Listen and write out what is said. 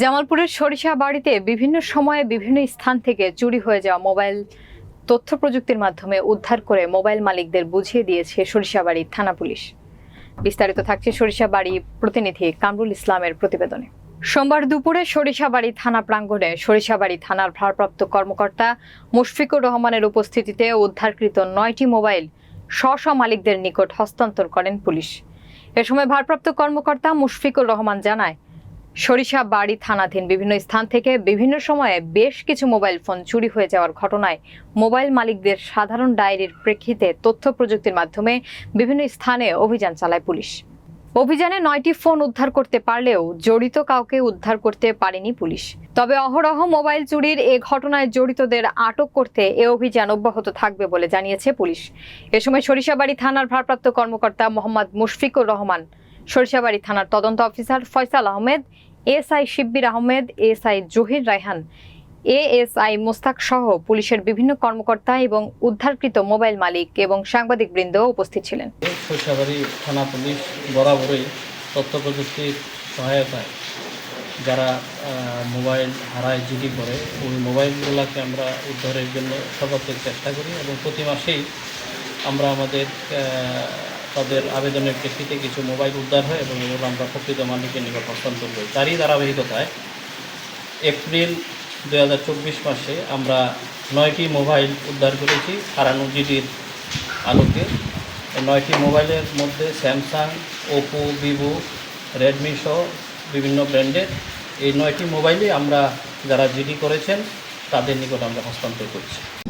জামালপুরের সরিষা বাড়িতে বিভিন্ন সময়ে বিভিন্ন স্থান থেকে চুরি হয়ে যাওয়া মোবাইল তথ্য প্রযুক্তির মাধ্যমে উদ্ধার করে মোবাইল মালিকদের বুঝিয়ে দিয়েছে সরিষাবাড়ি থানা পুলিশ। বিস্তারিত থাকছে সরিষাবাড়ি প্রতিনিধি কামরুল ইসলামের প্রতিবেদনে। সোমবার দুপুরে সরিষাবাড়ি থানা প্রাঙ্গণে সরিষাবাড়ি থানার ভারপ্রাপ্ত কর্মকর্তা মুশফিকুর রহমানের উপস্থিতিতে উদ্ধারকৃত নয়টি মোবাইল স্ব মালিকদের নিকট হস্তান্তর করেন পুলিশ। এ সময় ভারপ্রাপ্ত কর্মকর্তা মুশফিকুর রহমান জানায় সরিষা, বাড়ি, থানাধীন বিভিন্ন স্থান থেকে বিভিন্ন সময়ে বেশ কিছু মোবাইল ফোন চুরি হয়ে যাওয়ার ঘটনায় মোবাইল মালিকদের সাধারণ ডায়েরির প্রেক্ষিতে তথ্য প্রযুক্তির মাধ্যমে বিভিন্ন স্থানে অভিযান চালায় পুলিশ। অভিযানে নয়টি ফোন উদ্ধার করতে পারলেও জড়িত কাউকে উদ্ধার করতে পারেনি পুলিশ। তবে অহরহ মোবাইল চুরির এ ঘটনায় জড়িতদের আটক করতে এ অভিযান অব্যাহত থাকবে বলে জানিয়েছে পুলিশ। এ সময় সরিষাবাড়ি থানার ভারপ্রাপ্ত কর্মকর্তা মোহাম্মদ মুশফিকুর রহমান সরিষাবাড়ি থানার তদন্ত officer Faisal Ahmed SI Shibbir Ahmed SI Zahir Raihan, ASI Mostak সহ পুলিশের বিভিন্ন কর্মকর্তা এবং উদ্ধারকৃত মোবাইল মালিক এবং সাংবাদিক বৃন্দ উপস্থিত ছিলেন। সরিষাবাড়ি থানা পুলিশ বরাবরই তথ্য প্রযুক্তির সহায়তায় যারা মোবাইল হারায় জিডি করে ওই মোবাইলগুলোকে আমরা উদ্ধারের জন্য সর্বাত্মক চেষ্টা করি এবং প্রতি মাসেই আমরা আমাদের তাদের আবেদনের প্রেক্ষিতে কিছু মোবাইল উদ্ধার হয় এবং এগুলো আমরা প্রকৃত মালিকের নিকট হস্তান্তর করি। তারই ধারাবাহিকতায় এপ্রিল দু হাজার চব্বিশ মাসে আমরা নয়টি মোবাইল উদ্ধার করেছি হারানো জিডির আলোকে। নয়টি মোবাইলের মধ্যে স্যামসাং, ওপো, ভিভো, রেডমি সহ বিভিন্ন ব্র্যান্ডের এই নয়টি মোবাইলই আমরা যারা জিডি করেছেন, তাদের নিকট আমরা হস্তান্তর করছি।